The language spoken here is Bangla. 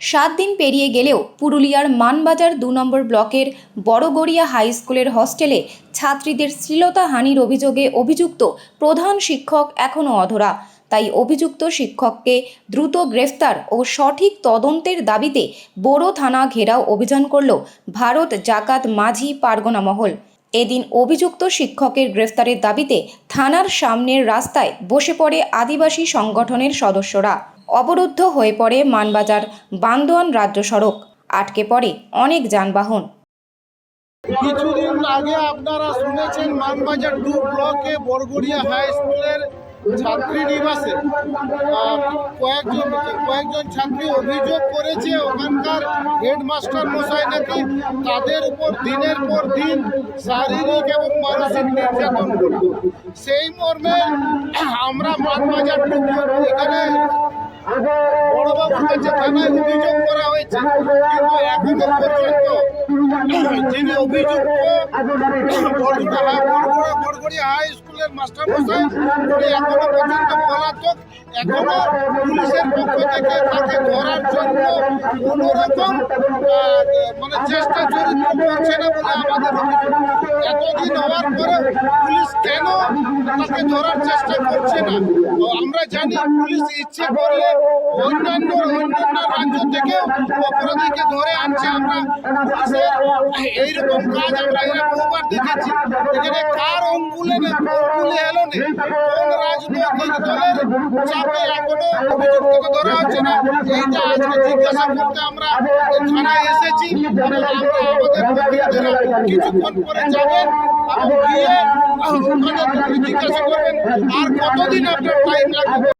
সাত দিন পেরিয়ে গেলেও পুরুলিয়ার মানবাজার দু নম্বর ব্লকের বড়গড়িয়া হাই স্কুলের হস্টেলে ছাত্রীদের শ্লীলতাহানির অভিযোগে অভিযুক্ত প্রধান শিক্ষক এখনও অধরা। তাই অভিযুক্ত শিক্ষককে দ্রুত গ্রেফতার ও সঠিক তদন্তের দাবিতে বোরো থানা ঘেরাও অভিযান করল ভারত জাকাত মাঝি পারগনা মহল। এদিন অভিযুক্ত শিক্ষকের গ্রেফতারের দাবিতে থানার সামনের রাস্তায় বসে পড়ে আদিবাসী সংগঠনের সদস্যরা। অবরুদ্ধ হয়ে পড়ে মানবাজার বান্দোয়ান রাজ্য সড়ক। আটকে পড়ে অনেক যানবাহন। কিছুদিন আগে আপনারা শুনেছেন মানবাজার টু ব্লকে বরগড়িয়া হাই স্কুলের ছাত্রী নিবাসে কয়েকজন কয়েকজন ছাত্রী অভিযোগ করেছে, ওখানকার হেডমাস্টার মশাই নাকি তাদের উপর দিনের পর দিন শারীরিক এবং মানসিক নির্যাতন করত। সেই মর্মে আমরা মানবাজার এখানে কাছে থানায় অভিযোগ করা হয়েছে। কিন্তু এখনও পর্যন্ত মানে চেষ্টা চরিত্র করছে না বলে আমাদের এতদিন হওয়ার পরে তাকে ধরার চেষ্টা করছে না। আমরা জানি পুলিশ ইচ্ছে করলে অন্যান্য অন্যান্য রাজ্য থেকেও অপরাধীকে ধরে আনছে। আমরা এইরকম কাজ আমরা এরা বহুবার দেখেছি। এখানে কার অঙ্গুলে না অঙ্গুলে এলো না কোন রাজনৈতিক দলের চাপে এখনও অভিযুক্তকে ধরা হচ্ছে না। এইটা আজকে জিজ্ঞাসা করতে আমরা থানায় প্রতিনিধিরা কিছুক্ষণ পরে যাবেন আর কতদিন আপনার টাইম লাগবে?